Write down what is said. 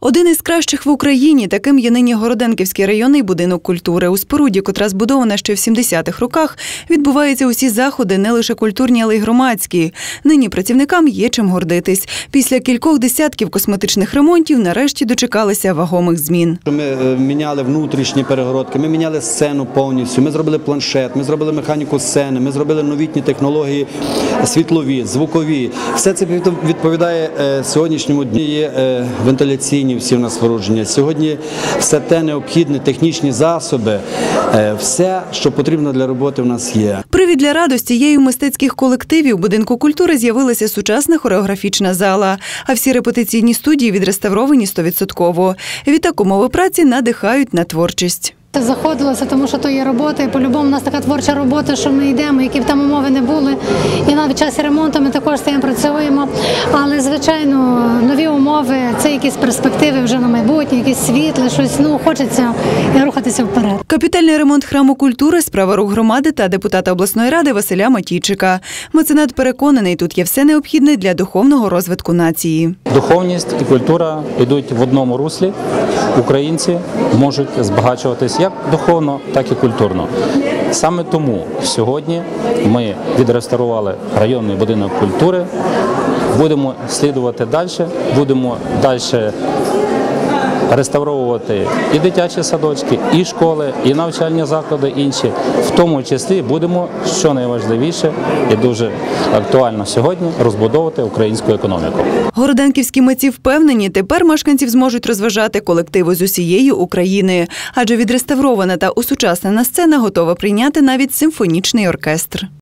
Один із кращих в Україні таким є нині Городенківський районний будинок культури. У споруді, котра збудована ще в 70-х роках, відбуваються усі заходи, не лише культурні, але й громадські. Нині працівникам є чим гордитись. Після кількох десятків косметичних ремонтів нарешті дочекалися вагомих змін. Ми е, міняли внутрішні перегородки, ми міняли сцену повністю. Ми зробили планшет, ми зробили механіку сцени, ми зробили новітні технології світлові, звукові. Все це від- відповідає е, сьогоднішньому дні. Е, вентиляційні всі в нас спорудження. Сьогодні все те необхідне, технічні засоби, е, все, що потрібно для роботи, в нас є. Привід для радості є і у мистецьких колективів будинку культури з'явилася сучасна хореографічна зала, а всі репетиційні студії відреставровані стовідсотково. Відтак умови праці надихають на творчість. Заходилося, тому що то є робота, і по-любому у нас така творча робота, що ми йдемо, які б там умови не були. І навіть в часі ремонту ми також з цим працюємо. Але, звичайно, нові умови це якісь перспективи вже на майбутнє, якісь світле, щось ну хочеться рухатися вперед. Капітальний ремонт храму культури справа рук громади та депутата обласної ради Василя Матійчика. Меценат переконаний, тут є все необхідне для духовного розвитку нації. Духовність і культура йдуть в одному руслі. Українці можуть збагачуватись як духовно, так і культурно. Саме тому сьогодні ми відреставрували районний будинок культури. Будемо слідувати далі, будемо далі реставровувати і дитячі садочки, і школи, і навчальні заклади інші. В тому числі будемо, що найважливіше і дуже актуально сьогодні, розбудовувати українську економіку. Городенківські митці впевнені, тепер мешканців зможуть розважати колективи з усієї України, адже відреставрована та усучаснена сцена готова прийняти навіть симфонічний оркестр.